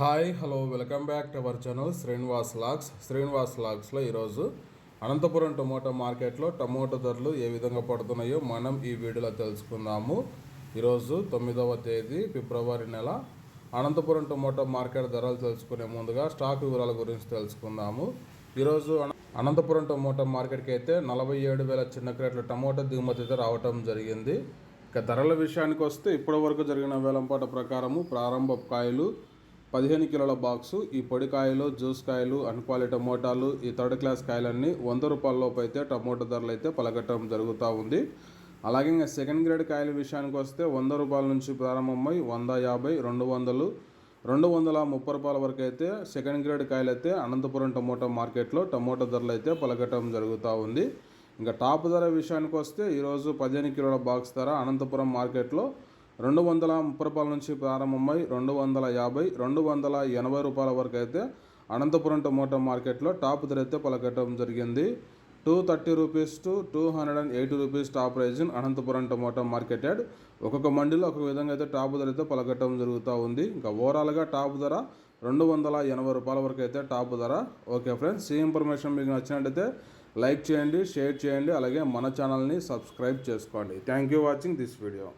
Hi hello welcome back to our channel Srinivas logs Srinivas లాగ్స్లో ఈరోజు Anantapuram tomato మార్కెట్లో tomato ధరలు ఏ విధంగా పడుతున్నాయో మనం ఈ వీడియోలో తెలుసుకుందాము. ఈరోజు తొమ్మిదవ తేదీ ఫిబ్రవరి నెల. అనంతపురం టమోటా మార్కెట్ ధరలు తెలుసుకునే ముందుగా స్టాక్ వివరాల గురించి తెలుసుకుందాము. ఈరోజు అనంతపురం టమోటా మార్కెట్కి అయితే నలభై ఏడు వేల చిన్న క్రేట్ల టమోటా దిగుమతి అయితే రావటం జరిగింది. ఇక ధరల విషయానికి వస్తే ఇప్పటి వరకు జరిగిన వేలంపాట ప్రకారము ప్రారంభ కాయలు పదిహేను కిలోల బాక్సు ఈ పొడికాయలు జ్యూస్ కాయలు అన్పాలి టమోటాలు ఈ థర్డ్ క్లాస్ కాయలన్నీ వంద రూపాయలలోపు అయితే టమోటా ధరలు అయితే పలకటం జరుగుతూ ఉంది. అలాగే ఇంకా సెకండ్ గ్రేడ్ కాయల విషయానికి వస్తే వంద రూపాయల నుంచి ప్రారంభమై వంద యాభై రెండు వందలు రెండు వందల ముప్పై రూపాయల వరకు అయితే సెకండ్ గ్రేడ్ కాయలు అయితే అనంతపురం టమోటా మార్కెట్లో టమోటా ధరలు అయితే పలకటం జరుగుతూ ఉంది. ఇంకా టాప్ ధర విషయానికి వస్తే ఈరోజు పదిహేను కిలోల బాక్స్ ధర అనంతపురం మార్కెట్లో రెండు వందల ముప్పై రూపాయల నుంచి ప్రారంభమై రెండు వందల యాభై రెండు వందల ఎనభై రూపాయల వరకు అయితే అనంతపురం టమోటా మార్కెట్లో టాప్ ధర అయితే పలకటం జరిగింది. Two thirty rupees to two hundred and eighty rupees top price in Anantapuram tomato marketed ఒక్కొక్క మండీలో ఒక విధంగా అయితే టాప్ ధర అయితే పలకటం జరుగుతూ ఉంది. ఇంకా ఓవరాల్గా టాప్ ధర రెండు వందల ఎనభై రూపాయల వరకు అయితే టాప్ ధర. ఓకే ఫ్రెండ్స్ ఈ ఇన్ఫర్మేషన్ మీకు నచ్చినట్టయితే లైక్ చేయండి షేర్ చేయండి అలాగే మన ఛానల్ని సబ్స్క్రైబ్ చేసుకోండి. Thank you watching this video.